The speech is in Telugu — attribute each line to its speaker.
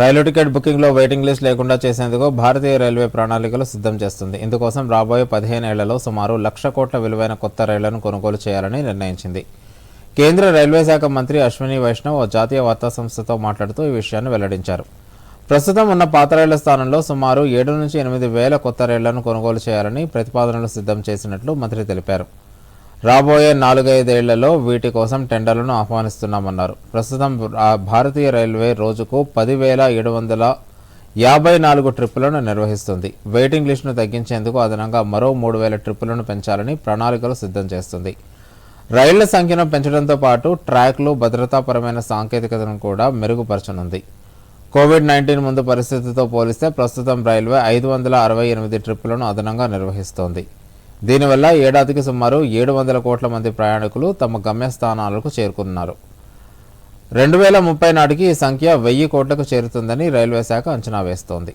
Speaker 1: రైలు టికెట్ బుకింగ్లో వెయిటింగ్ లిస్ట్ లేకుండా చేసేందుకు భారతీయ రైల్వే ప్రణాళికలు సిద్ధం చేస్తుంది. ఇందుకోసం రాబోయే పదిహేను ఏళ్ళలో సుమారు లక్ష కోట్ల విలువైన కొత్త రైళ్ళను కొనుగోలు చేయాలని నిర్ణయించింది. కేంద్ర రైల్వే శాఖ మంత్రి అశ్విని వైష్ణవ్ ఓ జాతీయ వార్తా సంస్థతో మాట్లాడుతూ ఈ విషయాన్ని వెల్లడించారు. ప్రస్తుతం ఉన్న పాత రైళ్ళ స్థానంలో సుమారు ఏడు నుంచి ఎనిమిది వేల కొత్త రైళ్ళను కొనుగోలు చేయాలని ప్రతిపాదనలు సిద్ధం చేసినట్లు మంత్రి తెలిపారు. రాబోయే నాలుగైదేళ్ళలో వీటి కోసం టెండర్లను ఆహ్వానిస్తున్నామన్నారు. ప్రస్తుతం ఆ భారతీయ రైల్వే రోజుకు పదివేల ఏడు వందల యాభై నాలుగు ట్రిప్పులను నిర్వహిస్తుంది. వెయిటింగ్ లిస్టును తగ్గించేందుకు అదనంగా మరో మూడు వేల ట్రిప్పులను పెంచాలని ప్రణాళికలు సిద్ధం చేస్తుంది. రైళ్ళ సంఖ్యను పెంచడంతో పాటు ట్రాక్లు భద్రతాపరమైన సాంకేతికతను కూడా మెరుగుపరచనుంది. కోవిడ్ నైన్టీన్ ముందు పరిస్థితితో పోలిస్తే ప్రస్తుతం రైల్వే ఐదు వందల అరవై ఎనిమిది ట్రిప్పులను అదనంగా నిర్వహిస్తోంది. దీనివల్ల ఏడాదికి సుమారు ఏడు వందల కోట్ల మంది ప్రయాణికులు తమ గమ్యస్థానాలకు చేరుకున్నారు. రెండు వేల ముప్పై నాటికి ఈ సంఖ్య వెయ్యి కోట్లకు చేరుతుందని రైల్వే శాఖ అంచనా వేస్తోంది.